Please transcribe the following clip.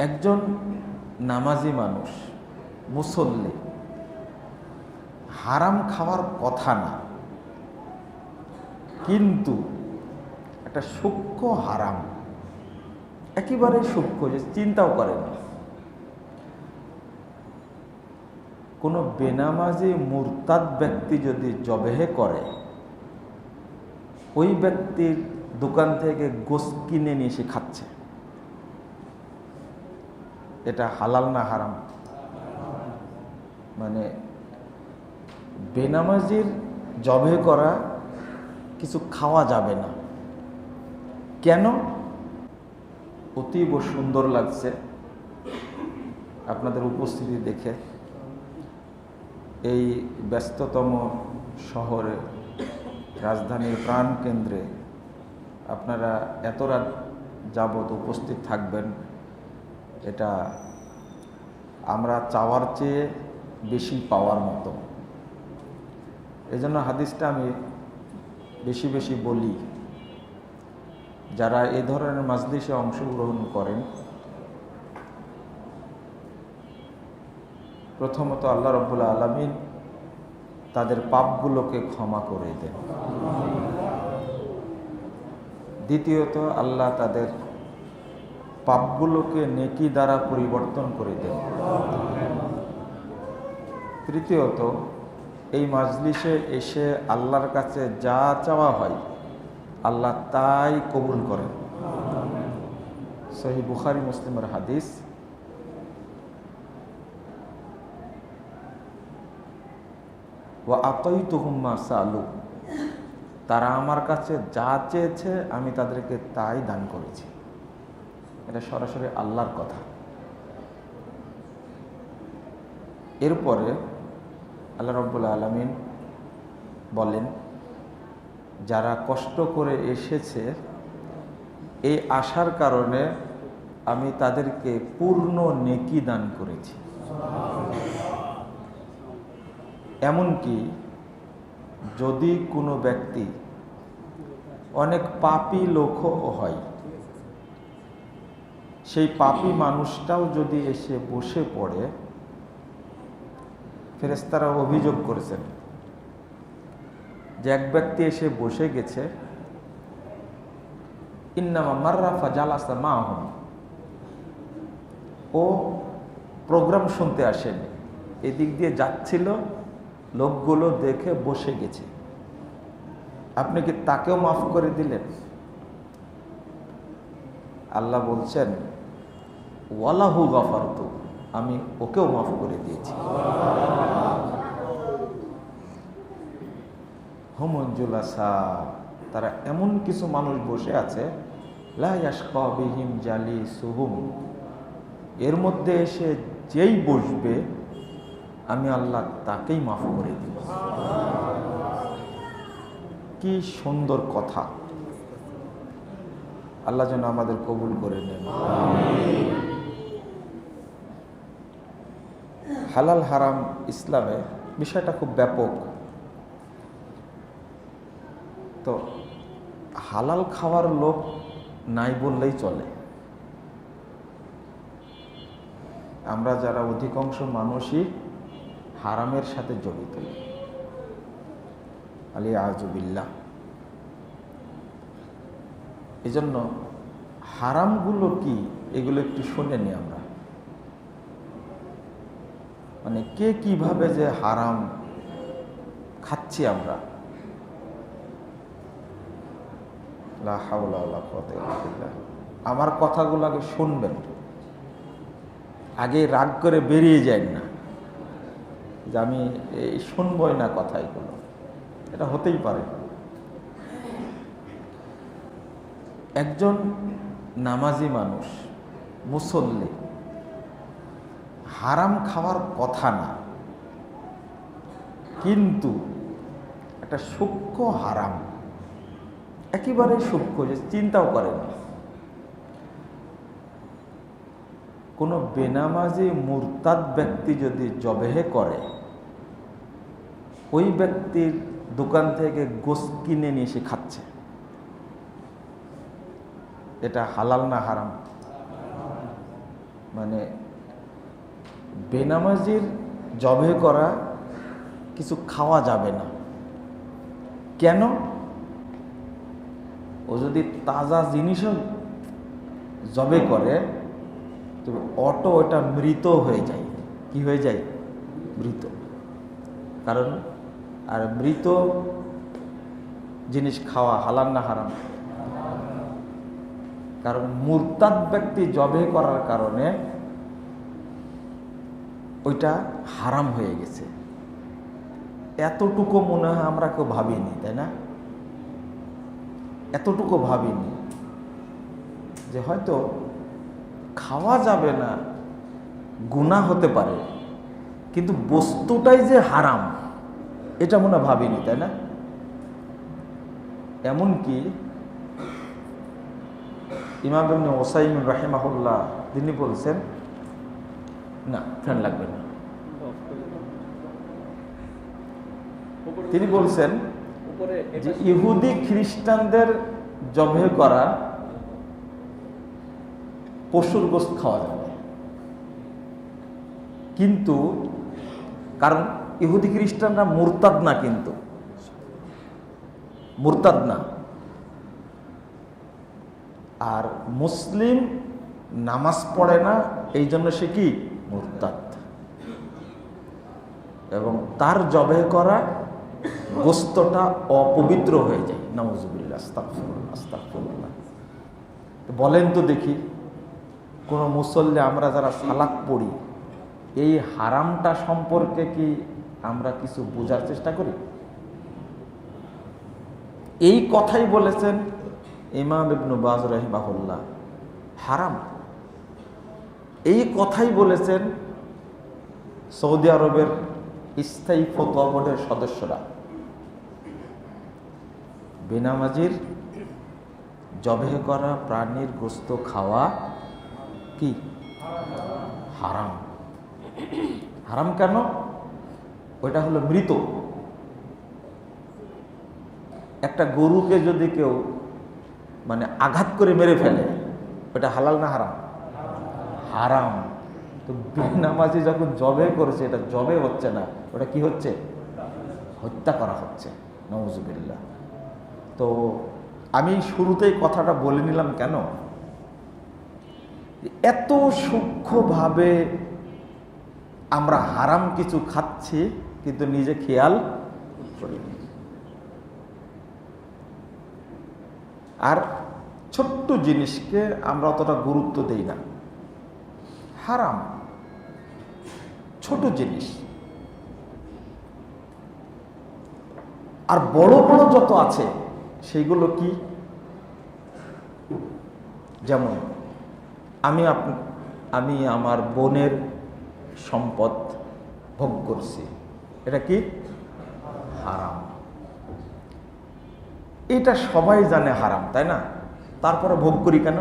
একজন নামাজি মানুষ, মুসল্লি। হারাম খাওয়ার কথা না। কিন্তু একটা সূক্ষ্ম হারাম। একেবারে সূক্ষ্ম, যে চিন্তাও করে না। কোনো বেনামাজি মুরতাদ ব্যক্তি যদি জবেহে করে, ওই ব্যক্তির দোকান থেকে গোস কিনে নিয়ে এসে খাচ্ছে। এটা হালাল না হারাম? মানে বেনামাজির জবে করা কিছু খাওয়া যাবে না। কেন? অতীব সুন্দর লাগছে আপনাদের উপস্থিতি দেখে। এই ব্যস্ততম শহরে, রাজধানীর প্রাণকেন্দ্রে আপনারা এত রাত যাবৎ উপস্থিত থাকবেন। এটা আমরা চাওয়ার চেয়ে বেশি পাওয়ার মতো। এজন্য হাদিসটা আমি বেশি বেশি বলি। যারা এ ধরনের মাজলিসে অংশগ্রহণ করেন, প্রথমত আল্লাহ রব্বুল্লা আলমিন তাদের পাপগুলোকে ক্ষমা করে দেন। দ্বিতীয়ত আল্লাহ তাদের পাপগুলোকে নেকি দ্বারা পরিবর্তন করে দেন। তৃতীয়ত, এই মাজলিসে এসে আল্লাহর কাছে যা চাওয়া হয়, আল্লাহ তাই কবুল করেন। সহি বুখারি মুসলিমের হাদিস। ও আতই তুহুম্মা সালু। তারা আমার কাছে যা চেয়েছে, আমি তাদেরকে তাই দান করেছি। এটা সরাসরি আল্লাহর কথা। এরপরে আল্লাহ রব্বুল আলমিন বলেন, যারা কষ্ট করে এসেছে, এই আসার কারণে আমি তাদেরকে পূর্ণ নেকি দান করেছি। এমনকি যদি কোনো ব্যক্তি অনেক পাপি লোকও হয় সেই পাপি মানুষটাও যদি এসে বসে পড়ে ফেরেস্তারা অভিযোগ করেছেন যে এক ব্যক্তি এসে বসে গেছে, ইন্নামা মার্রাফা জালাসা মা হন ও প্রোগ্রাম শুনতে আসেনি। এদিক দিয়ে যাচ্ছিল, লোকগুলো দেখে বসে গেছে। আপনি কি তাকেও মাফ করে দিলেন? আল্লাহ বলছেন ওয়ালাহু গফারতু, আমি ওকেও মাফ করে দিয়েছি। হোমঞ্জুলাসা তারা এমন কিছু মানুষ বসে আছে লাহিম জালি সুহুম এর মধ্যে এসে যেই বসবে, আমি আল্লাহ তাকেই মাফ করে দিব। কি সুন্দর কথা। আল্লাহ যেন আমাদের কবুল করে নেন। হালাল হারাম ইসলামে বিষয়টা খুব ব্যাপক। তো হালাল খাওয়ার লোক নাই বললেই চলে। আমরা যারা অধিকাংশ মানুষই হারামের সাথে জড়িত। আলী আজবিল্লা এজন্য হারামগুলো কি? এগুলো একটু শুনে নি আমরা। মানে কে কীভাবে যে হারাম খাচ্ছি আমরা? আমার কথাগুলো আগে শুনবেন। আগে রাগ করে বেরিয়ে যায় না। যে আমি এই শুনবই না কথা এগুলো এটা হতেই পারে। একজন নামাজি মানুষ, মুসল্লি হারাম খাওয়ার কথা না। কিন্তু একটা সূক্ষ্ম হারাম। একেবারে সূক্ষ্ম, যে চিন্তাও করে না। কোনো বেনামাজি মুরতাদ ব্যক্তি যদি জবেহে করে, ওই ব্যক্তির দোকান থেকে গোস কিনে নিয়ে এসে খাচ্ছে। এটা হালাল না হারাম? মানে বেনামাজির জবে করা কিছু খাওয়া যাবে না। কেন? ও যদি তাজা জিনিসও জবে করে, তো অটো ওটা মৃত হয়ে যায়। কি হয়ে যায়? মৃত। কারণ, আর মৃত জিনিস খাওয়া হালাল না হারাম? কারণ মুরতাদ ব্যক্তি জবে করার কারণে ওইটা হারাম হয়ে গেছে। এতটুকু মনে হয় আমরা কেউ ভাবিনি, তাই না? এতটুকু ভাবিনি যে হয়তো খাওয়া যাবে না গুণা হতে পারে, কিন্তু বস্তুটাই যে হারাম, এটা মনে ভাবিনি, তাই না? এমনকি ইমাম ওসাইম রাহিমাহুল্লাহ, তিনি বলছেন, না, ফ্যান লাগবে না। তিনি বলছেন যে ইহুদি খ্রিস্টানদের জবে করা পশুর গোস্ত খাওয়া যাবে কিন্তু কারণ ইহুদি খ্রিস্টানরা মুরতাদ না কিন্তু। মুরতাদ না। আর মুসলিম নামাজ পড়ে না, এই জন্য সে কি? মুরতাদ। এবং তার জবে করা গোস্তটা অপবিত্র হয়ে যায়। আস্তাগফিরুল্লাহ বলেন তো দেখি, কোনো মুসল্লি আমরা যারা সালাক পড়ি, এই হারামটা সম্পর্কে কি আমরা কিছু বোঝার চেষ্টা করি? এই কথাই বলেছেন ইমাম ইবনু বাজ রহিমাহুল্লাহ। হারাম। এই কথাই বলেছেন সৌদি আরবের স্থায়ী ফতোয়া বোর্ডের সদস্যরা। বেনামাজির জবে করা প্রাণীর গোস্ত খাওয়া কি? হারাম। হারাম কেন? ওইটা হলো মৃত। একটা গরুকে যদি কেউ মানে আঘাত করে মেরে ফেলে ওটা হালাল না হারাম? হারাম। তো বেনামাজি যখন জবে করেছে, এটা জবে হচ্ছে না। ওটা কি হচ্ছে? হত্যা করা হচ্ছে। নওয়াজুবিল্লাহ। তো আমি শুরুতেই কথাটা বলে নিলাম কেন? এত সূক্ষ্মভাবে আমরা হারাম কিছু খাচ্ছি, কিন্তু নিজে খেয়াল করিনি। আর ছোট্ট জিনিসকে আমরা অতটা গুরুত্ব দেই না। হারাম। ছোট জিনিস। আর বড় বড় যত আছে সেইগুলো কি? যেমন, আমি আমি আমার বোনের সম্পদ ভোগ করছি। এটা কি? হারাম। এটা সবাই জানে হারাম, তাই না? তারপরে ভোগ করি কেন?